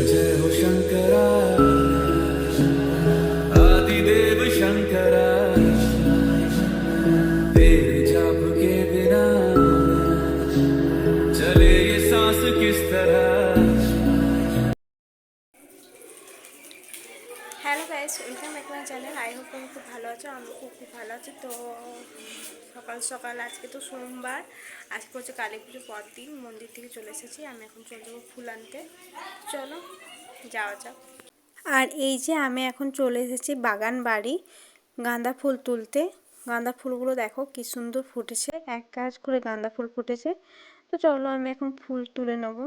जय हो Shankara Hello guys, welcome back my channel. I hope তুমি খুব ভালো আছো, আমি খুব খুব ভালো আছি। তো সকাল সকাল, আজকে তো সোমবার, আজকে হচ্ছে কালী পুজো পর দিন মন্দির থেকে চলে এসেছি, আমি এখন চলে যাব ফুল আনতে চলো, যাওয়া যাক। আর এই যে আমি এখন চলে এসেছি বাগান বাড়ি, গাঁদা ফুল তুলতে। গাঁদা ফুলগুলো দেখো কি সুন্দর ফুটেছে, এক কাজ করে গাঁদা ফুল ফুটেছে। তো চলো, আমি এখন ফুল তুলে নেব।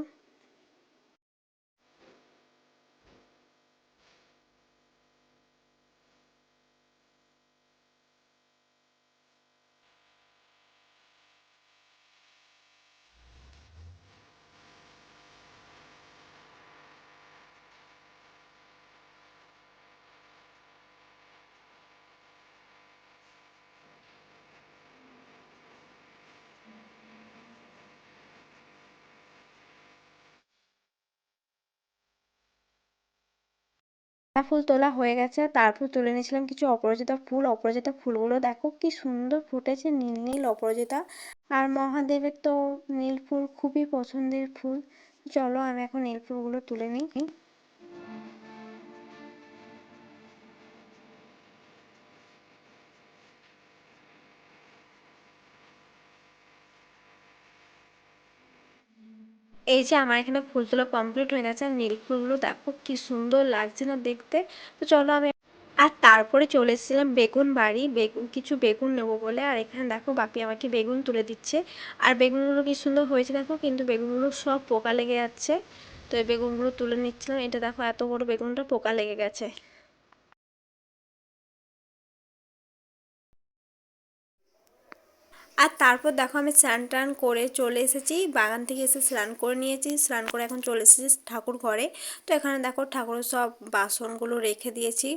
গাঁদা ফুল তোলা হয়ে গেছে। তারপর তুলে নিয়েছিলাম কিছু অপরাজিতা ফুল। অপরাজিতা ফুলগুলো দেখো কি সুন্দর ফুটেছে, নীল নীল অপরাজিতা। আর মহাদেবের তো নীল ফুল খুবই পছন্দের ফুল। চলো আমি এখন নীল ফুলগুলো তুলে নিই। এই যে আমার এখানে ফুল তোলা কমপ্লিট হয়ে গেছে নীল ফুলগুলো দেখো কি সুন্দর লাগছে না দেখতে। তো চলো আমি আর তারপরে চলে এসেছিলাম বেগুন বাড়ি। বেগুন কিছু বেগুন নেব বলে। আর এখানে দেখো বাপি আমাকে বেগুন তুলে দিচ্ছে। আর বেগুনগুলো কি সুন্দর হয়েছে দেখো, কিন্তু বেগুনগুলো সব পোকা লেগে যাচ্ছে। তো এই বেগুনগুলো তুলে নিচ্ছিলাম। এটা দেখো এত বড় বেগুনটা পোকা লেগে গেছে। আর তারপর দেখো আমি স্নান টান করে চলে এসেছি। বাগান থেকে এসে স্নান করে নিয়েছি। স্নান করে এখন চলে এসেছি ঠাকুর ঘরে। তো এখানে দেখো ঠাকুরের সব বাসনগুলো রেখে দিয়েছি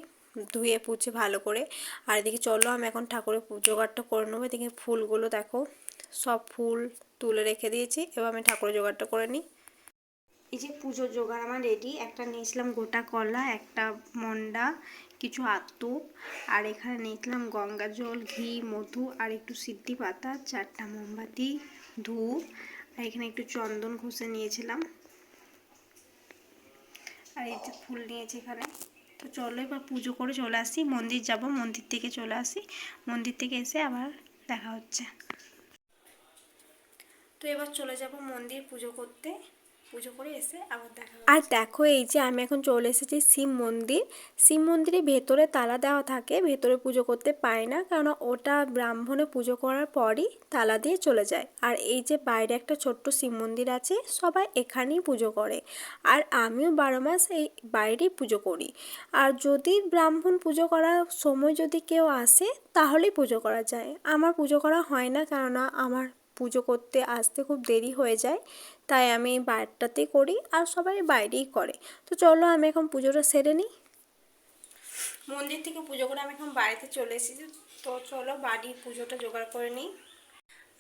ধুয়ে, পুছে ভালো করে। আর এদিকে চলো আমি এখন ঠাকুরের জোগাড়টা করে নেব। এদিকে ফুলগুলো দেখো সব ফুল তুলে রেখে দিয়েছি। এবার আমি ঠাকুরের জোগাড়টা করে নিই। এই যে পুজোর জোগাড় আমার রেডি একটা নিয়েছিলাম গোটা কলা, একটা মন্ডা কিছু আতপ, আর এখানে নিয়েছিলাম গঙ্গা জল, ঘি, মধু, আর একটু সিদ্ধি পাতা, চারটা মোমবাতি, ধূপ, আর এখানে একটু চন্দন ঘষে নিয়েছিলাম। আর এই যে ফুল নিয়েছি এখানে। তো চলো এবার পুজো করে চলে আসি, মন্দির যাব, মন্দির থেকে চলে আসি। মন্দির থেকে এসে আবার দেখা হচ্ছে। তো এবার চলে যাব মন্দির পুজো করতে। আর দেখো এই যে আমি এখন চলে এসেছি শিব মন্দির। শিব মন্দিরে ভেতরে তালা দেওয়া থাকে, ভেতরে পুজো করতে পারি না কারণ ওটা ব্রাহ্মণে পুজো করার পরই তালা দিয়ে চলে যায়। আর এই যে বাইরে একটা ছোট্ট শিব মন্দির আছে, সবাই এখানেই পুজো করে। আর আমিও বারো মাস এই বাইরেই পুজো করি। আর যদি ব্রাহ্মণ পুজো করার সময় যদি কেউ আসে, তাহলেই পুজো করা যায়। আমার পুজো করা হয় না কেননা আমার পুজো করতে আসতে খুব দেরি হয়ে যায়। তাই আমি বাইরটাতেই করি আর সবাই বাইরেই করে। তো চলো আমি এখন পুজোটা সেরে নিই। মন্দির থেকে পুজো করে আমি এখন বাড়িতে চলে এসেছি। তো চলো বাড়ির পুজোটা জোগাড় করে নিই।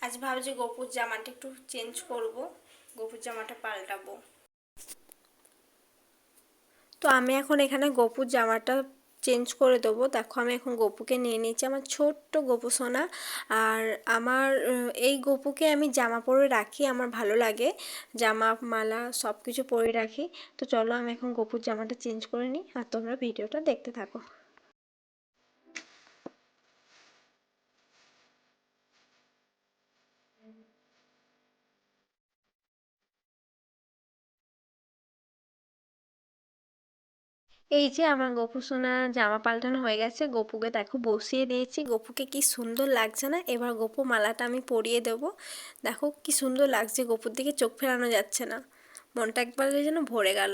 আজ ভাবছি গোপুর জামাটা একটু চেঞ্জ করব। গোপুর জামাটা পাল্টাবো। তো আমি এখন এখানে গোপুর জামাটা চেঞ্জ করে দেবো। দেখো, আমি এখন গপুকে নিয়ে নিয়েছি, আমার ছোট্ট গপু সোনা। আর আমার এই গপুকে আমি জামা পরে রাখি, আমার ভালো লাগে। জামা, মালা সব কিছু পরে রাখি। তো চলো, আমি এখন গপুর জামাটা চেঞ্জ করে নিই, আর তোমরা ভিডিওটা দেখতে থাকো। এই যে আমার গপু সোনা জামা পাল্টানো হয়ে গেছে, গপুকে দেখো বসিয়ে দিয়েছি। গপুকে কি সুন্দর লাগছে না? এবার গপু মালাটা আমি পরিয়ে দেব। দেখো কি সুন্দর লাগছে, গপুর দিকে চোখ ফেরানো যাচ্ছে না। মনটা একবারে যেন ভরে গেল।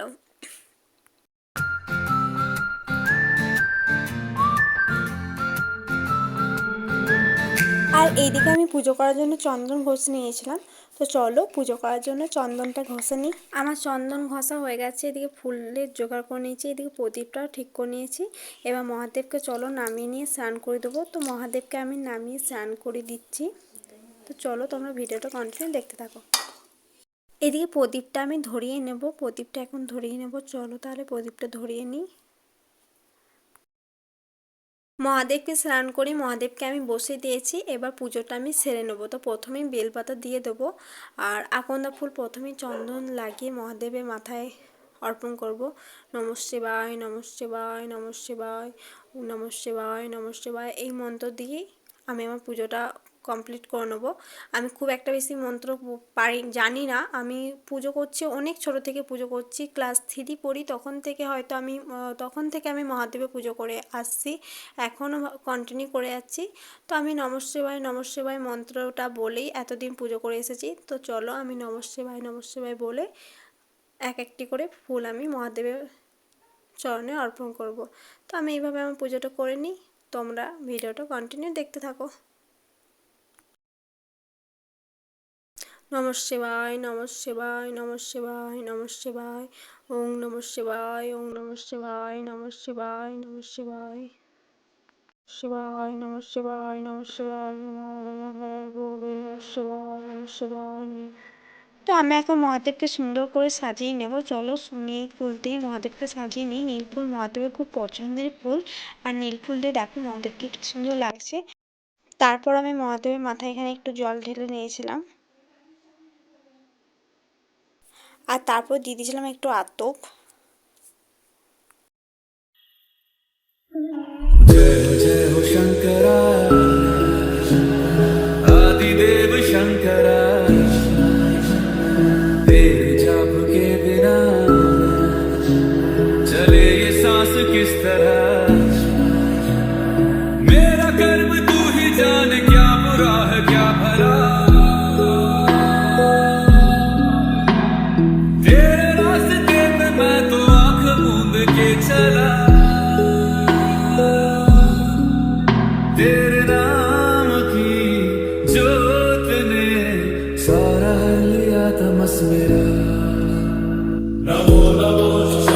আর এইদিকে আমি পুজো করার জন্য চন্দন ঘোষ নিয়েছিলাম। তো চলো পুজো করার জন্য চন্দনটা ঘষে নিই। আমার চন্দন ঘষা হয়ে গেছে, এদিকে ফুলের জোগাড় করে নিয়েছি, এদিকে প্রদীপটাও ঠিক করে নিয়েছি। এবার মহাদেবকে চলো নামিয়ে নিয়ে স্নান করে দেবো। তো মহাদেবকে আমি নামিয়ে স্নান করে দিচ্ছি। তো চলো তোমরা ভিডিওটা কন্টিনিউ দেখতে থাকো। এদিকে প্রদীপটা আমি ধরিয়ে নেব, প্রদীপটা এখন ধরিয়ে নেব। চলো তাহলে প্রদীপটা ধরিয়ে নিই। মহাদেবকে স্নান করি, মহাদেবকে আমি বসে দিয়েছি। এবার পুজোটা আমি সেরে নেব। তো প্রথমেই বেলপাতা দিয়ে দেবো। আর আকন্দা ফুল প্রথমেই চন্দন লাগিয়ে মহাদেবের মাথায় অর্পণ করব। নম শিবায় নম শিবায় নম শিবায় নম শিবায় নম শিবায় এই মন্ত্র দিয়েই আমি আমার পুজোটা কমপ্লিট করে নেব। আমি খুব একটা বেশি মন্ত্র পারি, জানি না। আমি পুজো করছি, অনেক ছোট থেকে পুজো করছি। ক্লাস থ্রি পড়ি, তখন থেকে হয়তো আমি তখন থেকে আমি মহাদেবের পুজো করে আসছি। এখনও কন্টিনিউ করে যাচ্ছি। তো আমি নম শিবায় নম শিবায় মন্ত্রটা বলেই এতদিন পুজো করে এসেছি। তো চলো আমি নম শিবায় নম শিবায় বলে এক একটি করে ফুল আমি মহাদেবের চরণে অর্পণ করব। তো আমি এইভাবে আমার পুজোটা করে নিই। তোমরা ভিডিওটা কন্টিনিউ দেখতে থাকো। নম শিবায় নম শিবায় নম শিবায় নম শিবায় ওং নম শিবায় ওং নম শিবায় নম শিবায় নম শিবায় শিবায় নম শিবায় নম শিবায় শিবায় শিবায় তো আমি এখন মহাদেবকে সুন্দর করে সাজিয়ে নেব চলো নীল ফুল দিয়ে মহাদেবকে সাজিয়ে নিই নীল ফুল মহাদেবের খুব পছন্দের ফুল আর নীল ফুল দিয়ে দেখো মহাদেবকে সুন্দর লাগছে তারপর আমি মহাদেবের মাথায় এখানে একটু জল ঢেলে নিয়েছিলাম আর তারপর দিয়ে দিয়েছিলাম একটু আতপ। শঙ্করা। esperar. Namor, namor,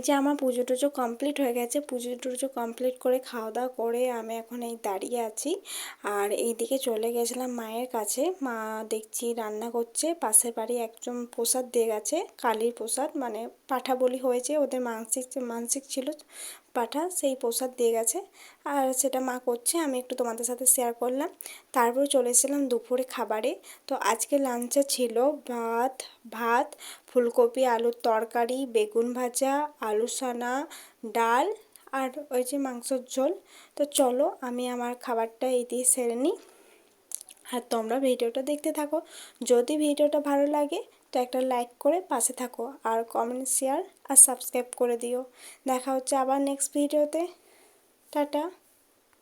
এই যে আমার পুজো টুজো কমপ্লিট হয়ে গেছে, পুজো টুজো কমপ্লিট করে খাওয়া দাওয়া করে আমি এখন এই দাঁড়িয়ে আছি। আর এইদিকে চলে গেছিলাম মায়ের কাছে। মা দেখছি রান্না করছে, পাশের বাড়ি একজন প্রসাদ দিয়ে গেছে, কালীর প্রসাদ মানে পাঠা বলি হয়েছে, ওদের মানসিক মানসিক ছিল পাঠা, সেই প্রসাদ দিয়ে গেছে। আর সেটা মা করছে, আমি একটু তোমাদের সাথে শেয়ার করলাম। তারপর চলে এসেছিলাম দুপুরে খাবারে। তো আজকে লাঞ্চে ছিল ভাত ভাত ফুলকপি, আলুর তরকারি, বেগুন ভাজা, আলু সানা, ডাল আর ওই যে মাংসর ঝোল। তো চলো আমি আমার খাবারটা এই দিয়ে সেরে নিই। আর তোমরা ভিডিওটা দেখতে থাকো। যদি ভিডিওটা ভালো লাগে, তো একটা লাইক করে পাশে থাকো আর কমেন্ট, শেয়ার আর সাবস্ক্রাইব করে দিও। দেখা হচ্ছে আবার নেক্সট ভিডিওতে টাটা।